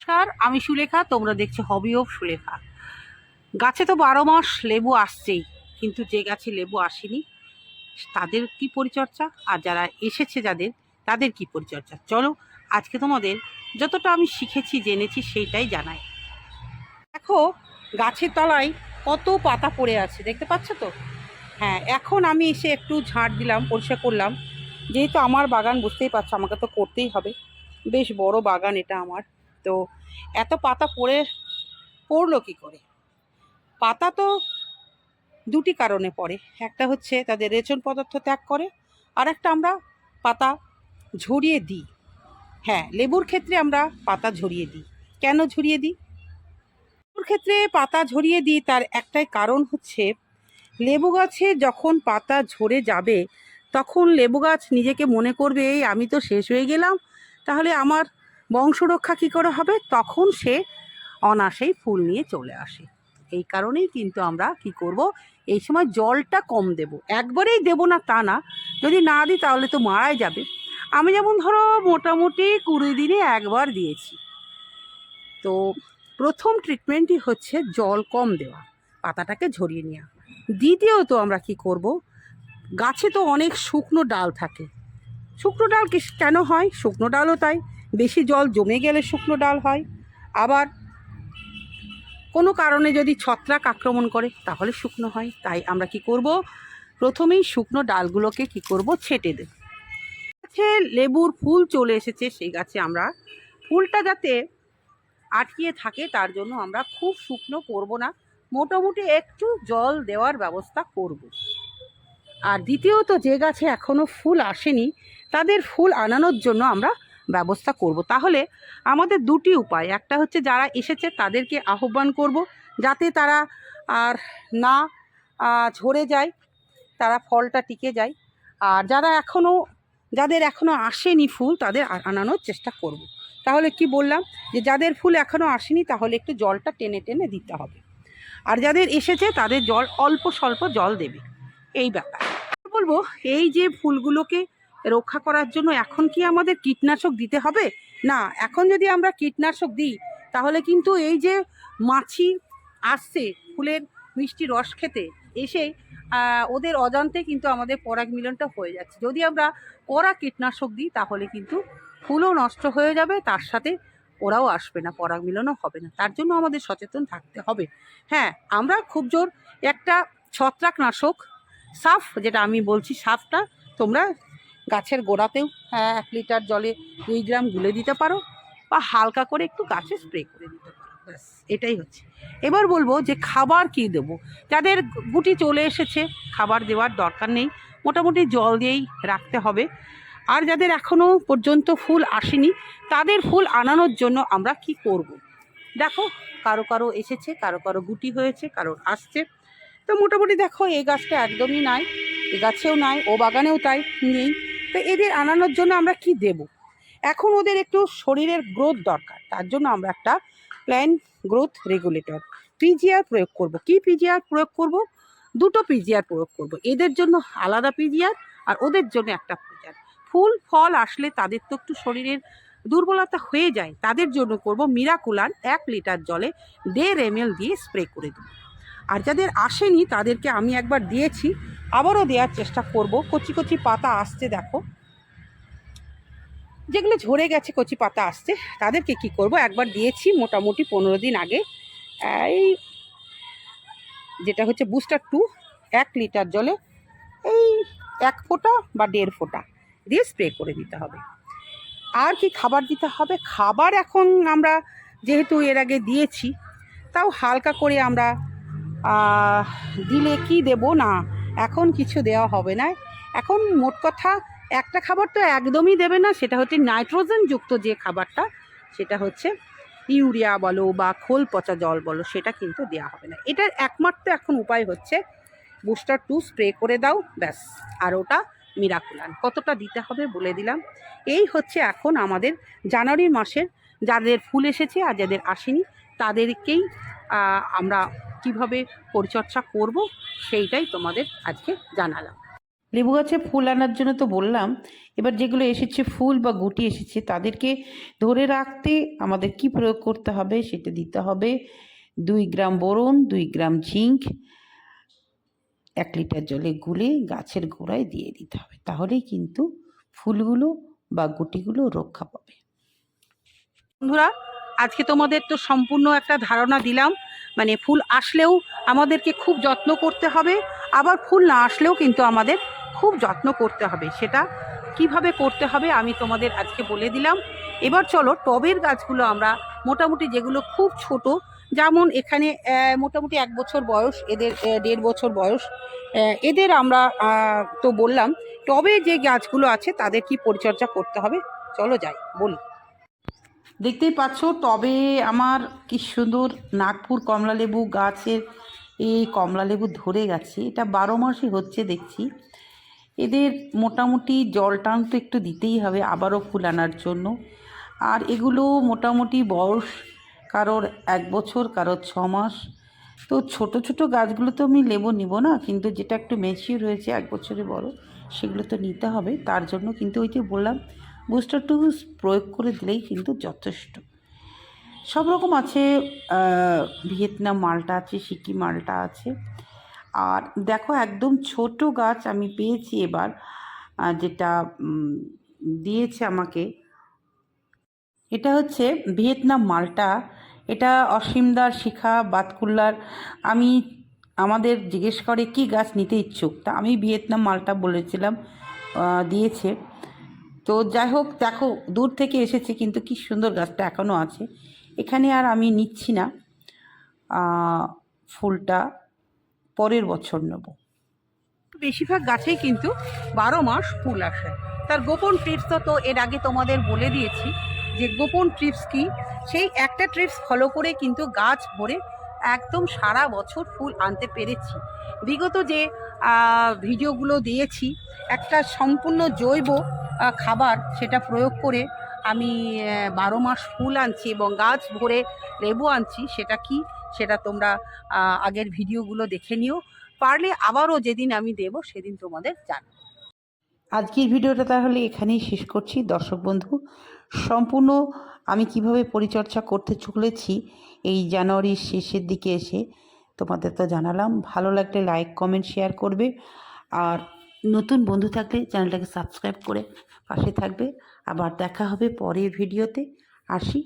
নমস্কার, আমি সুলেখা, তোমরা দেখছ হবি অফ সুলেখা। গাছে তো বারো মাস লেবু আসছেই, কিন্তু যে গাছে লেবু আসেনি, তাদের কি পরিচর্যা? আর যারা এসেছে যাদের, তাদের কি পরিচর্যা? চলো, আজকে তোমাদের যতটা আমি শিখেছি, জেনেছি, সেইটাই জানাই। দেখো, গাছের তলায় কত পাতা পড়ে আছে, দেখতে পাচ্ছ তো? হ্যাঁ এখন আমি এসে একটু ঝাড় দিলাম, পরিষ্কার করলাম। যেহেতু আমার বাগান, বুঝতেই পারছ, আমাকে তো করতেই হবে। বেশ বড় বাগান এটা আমার। তো এত পাতা পড়ে, পড়ল কি করে? পাতা তো দুটি কারণে পড়ে। একটা হচ্ছে তাদের রেচন পদার্থ ত্যাগ করে আর একটা আমরা পাতা ঝরিয়ে দিই। হ্যাঁ লেবুর ক্ষেত্রে আমরা পাতা ঝরিয়ে দিই। কেন ঝরিয়ে দিই? লেবুর ক্ষেত্রে পাতা ঝরিয়ে দিই, তার একটাই কারণ হচ্ছে লেবু গাছে যখন পাতা ঝরে যাবে, তখন লেবু গাছ নিজেকে মনে করবে, এই আমি তো শেষ হয়ে গেলাম, তাহলে আমার বংশরক্ষা কী করে হবে? তখন সে অনাসেই ফুল নিয়ে চলে আসে। এই কারণেই কিন্তু আমরা কি করব? এই সময় জলটা কম দেব। একবারেই দেব না তা না। যদি না দিই তাহলে তো মারাই যাবে। আমি যেমন ধরো মোটামুটি কুড়ি দিনে একবার দিয়েছি। তো প্রথম ট্রিটমেন্টই হচ্ছে জল কম দেওয়া, পাতাটাকে ঝরিয়ে নেওয়া দ্বিতীয়ত আমরা কি করব? গাছে তো অনেক শুকনো ডাল থাকে। শুকনো ডাল কেন হয়? শুকনো ডালও তাই। বেশি জল জমে গেলে শুকনো ডাল হয়। আবার কোনো কারণে যদি ছত্রাক আক্রমণ করে, তাহলে শুকনো হয়। তাই আমরা কি করব? প্রথমেই শুকনো ডালগুলোকে কি করব? ছেটে দেব। গাছে লেবুর ফুল চলে এসেছে, সেই গাছে আমরা ফুলটা যাতে আটকিয়ে থাকে, তার জন্য আমরা খুব শুকনো করব না। মোটামুটি একটু জল দেওয়ার ব্যবস্থা করব। আর দ্বিতীয়ত, যে গাছে এখনও ফুল আসেনি, তাদের ফুল আনানোর জন্য আমরা ব্যবস্থা করব। তাহলে আমাদের দুটি উপায়। একটা হচ্ছে যারা এসেছে তাদেরকে আহ্বান করব যাতে তারা আর না ঝরে যায়, তারা ফলটা টিকে যায়। আর যারা এখনও যাদের এখনও আসেনি ফুল তাদের আনানোর চেষ্টা করব। তাহলে কি বললাম যে যাদের ফুল এখনও আসেনি তাহলে একটু জলটা টেনে টেনে দিতে হবে। আর যাদের এসেছে তাদের জল, অল্প স্বল্প জল দেবে। এই ব্যাপার। বলব, এই যে ফুলগুলোকে রক্ষা করার জন্য এখন কি আমাদের কীটনাশক দিতে হবে? না, এখন যদি আমরা কীটনাশক দিই, তাহলে কিন্তু এই যে মাছি আসছে ফুলের মিষ্টি রস খেতে, এসে ওদের অজান্তে কিন্তু আমাদের পরাগ মিলনটা হয়ে যাচ্ছে। যদি আমরা কড়া কীটনাশক দিই, তাহলে কিন্তু ফুলও নষ্ট হয়ে যাবে, তার সাথে ওরাও আসবে না, পরাগ মিলনও হবে না। তার জন্য আমাদের সচেতন থাকতে হবে। হ্যাঁ আমরা খুব জোর একটা ছত্রাকনাশক সাফ, যেটা আমি বলছি সাফটা, তোমরা গাছের গোড়াতেও হ্যাঁ এক লিটার জলে দুই গ্রাম গুলে দিতে পারো বা হালকা করে একটু গাছে স্প্রে করে দিতে পারো, ব্যাস, এটাই হচ্ছে। এবার বলব যে খাবার কি দেবো? যাদের গুটি চলে এসেছে, খাবার দেওয়ার দরকার নেই, মোটামুটি জল দিয়েই রাখতে হবে। আর যাদের এখনও পর্যন্ত ফুল আসেনি, তাদের ফুল আনানোর জন্য আমরা কি করব। দেখো, কারও কারও এসেছে, কারও কারও গুটি হয়েছে, কারোর আসছে। তো মোটামুটি দেখো এই গাছটা একদমই নাই, এ গাছেও নাই, ও বাগানেও তাই নেই। তো এদের আনানোর জন্য আমরা কি দেব? এখন ওদের একটু শরীরের গ্রোথ দরকার, তার জন্য আমরা একটা প্ল্যান গ্রোথ রেগুলেটর পিজিআর প্রয়োগ করব। কি পিজিআর প্রয়োগ করব? দুটো পিজিআর প্রয়োগ করব, এদের জন্য আলাদা পিজিআর আর ওদের জন্য একটা পিজিআর ফুল, ফল আসলে তাদের তো একটু শরীরের দুর্বলতা হয়ে যায়, তাদের জন্য করব মিরাকুলার এক লিটার জলে দেড় এম দিয়ে স্প্রে করে দেবো। আর যাদের আসেনি তাদেরকে আমি একবার দিয়েছি আবারও দেওয়ার চেষ্টা করব। কচি কচি পাতা আসছে, দেখো। যেগুলো ঝরে গেছে, কচি পাতা আসছে, তাদেরকে কি করব? একবার দিয়েছি মোটামুটি পনেরো দিন আগে। এই যেটা হচ্ছে বুস্টার টু, এক লিটার জলে এই এক ফোঁটা বা দেড় ফোঁটা দিয়ে স্প্রে করে দিতে হবে। আর কি খাবার দিতে হবে? খাবার এখন আমরা যেহেতু এর আগে দিয়েছি, তাও হালকা করে আমরা দিলে কি দেব? না এখন কিছু দেওয়া হবে না। এখন মোট কথা, একটা খাবার তো একদমই দেবে না, সেটা হচ্ছে নাইট্রোজেনযুক্ত যে খাবারটা, সেটা হচ্ছে ইউরিয়া বলো বা খোল পচা জল বলো, সেটা কিন্তু দেওয়া হবে না। এটার একমাত্র এখন উপায় হচ্ছে বুস্টার টু স্প্রে করে দাও, ব্যাস। আর ওটা মিরাকুলান কতটা দিতে হবে বলে দিলাম। এই হচ্ছে এখন আমাদের জানুয়ারি মাসের, যাদের ফুল এসেছে আর যাদের আসেনি, তাদেরকেই আমরা কীভাবে পরিচর্যা করব সেইটাই তোমাদের আজকে জানালাম। লেবু গাছে ফুল আনার জন্য তো বললাম এবার যেগুলো এসেছে ফুল বা গুটি এসেছে তাদেরকে ধরে রাখতে আমাদের কি প্রয়োগ করতে হবে সেটা দিতে হবে। দুই গ্রাম বোরন দুই গ্রাম ঝিঙ্ক এক লিটার জলে গুলে গাছের গোড়ায় দিয়ে দিতে হবে। তাহলেই কিন্তু ফুলগুলো বা গুটিগুলো রক্ষা পাবে। বন্ধুরা আজকে তোমাদের তো সম্পূর্ণ একটা ধারণা দিলাম মানে ফুল আসলেও আমাদেরকে খুব যত্ন করতে হবে, আবার ফুল না আসলেও কিন্তু আমাদের খুব যত্ন করতে হবে, সেটা কীভাবে করতে হবে আমি তোমাদের আজকে বলে দিলাম। এবার চলো টবের গাছগুলো আমরা মোটামুটি যেগুলো খুব ছোট, যেমন এখানে মোটামুটি এক বছর বয়স, এদের দেড় বছর বয়স এদের আমরা তো বললাম, টবে যে গাছগুলো আছে তাদের কি পরিচর্যা করতে হবে? চলো যাই, বলি। দেখতেই পাচ্ছ টবে আমার কি সুন্দর নাগপুর কমলালেবু গাছের এই কমলালেবু ধরে গেছে। এটা বারো মাসই হচ্ছে দেখছি। এদের মোটামুটি জল টান তো একটু দিতেই হবে, আবারও ফুল আনার জন্য। আর এগুলো মোটামুটি বয়স কারোর এক বছর, কারোর ছ মাস। তো ছোট ছোট গাছগুলো তো আমি লেবু নিব না, কিন্তু যেটা একটু ম্যাচিওর হয়েছে, এক বছরে বড়, সেগুলো তো নিতে হবে। তার জন্য কিন্তু ওই যে বললাম বুস্টার টু প্রয়োগ করে দিলেই কিন্তু যথেষ্ট। সব রকম আছে ভিয়েতনাম মালটা আছে সিকি মালটা আছে। আর দেখো একদম ছোট গাছ আমি পেয়েছি এবার যেটা দিয়েছে আমাকে। এটা হচ্ছে ভিয়েতনাম মালটা। এটা অসীমদার, শিখা, বাতকুল্লার। আমি, আমাদের জিজ্ঞেস করে কি গাছ নিতে ইচ্ছুক? তা আমি ভিয়েতনাম মালটা বলেছিলাম দিয়েছে। তো যাই হোক, দেখো, দূর থেকে এসেছে, কিন্তু কি সুন্দর গাছটা এখনও আছে। এখানে আর আমি নিচ্ছি না। ফুলটা পরের বছর নেব। বেশিরভাগ গাছেই কিন্তু বারো মাস ফুল আসে। তার গোপন ট্রিপস তো এর আগে তোমাদের বলে দিয়েছি যে গোপন ট্রিপস কি? সেই একটা ট্রিপস ফলো করে কিন্তু গাছ ভরে একদম সারা বছর ফুল আনতে পেরেছি। বিগত যে ভিডিওগুলো দিয়েছি, একটা সম্পূর্ণ জৈব খাবার সেটা প্রয়োগ করে আমি বারো মাস ফুল আনছি এবং গাছ ভরে লেবু আনছি, সেটা কি সেটা তোমরা আগের ভিডিওগুলো দেখে নিও। পারলে আবারও যেদিন আমি দেব সেদিন তোমাদের জানাব। আজকের ভিডিওটা তাহলে এখানেই শেষ করছি। দর্শক বন্ধু, সম্পূর্ণ আমি কীভাবে পরিচর্যা করতে চলেছি এই জানুয়ারির শেষের দিকে এসে তোমাদের তো জানালাম। ভালো লাগলে লাইক, কমেন্ট, শেয়ার করবে। আর নতুন বন্ধু থাকলে চ্যানেলটাকে সাবস্ক্রাইব করে পাশে থাকবে। আবার দেখা হবে পরের ভিডিওতে। আসি।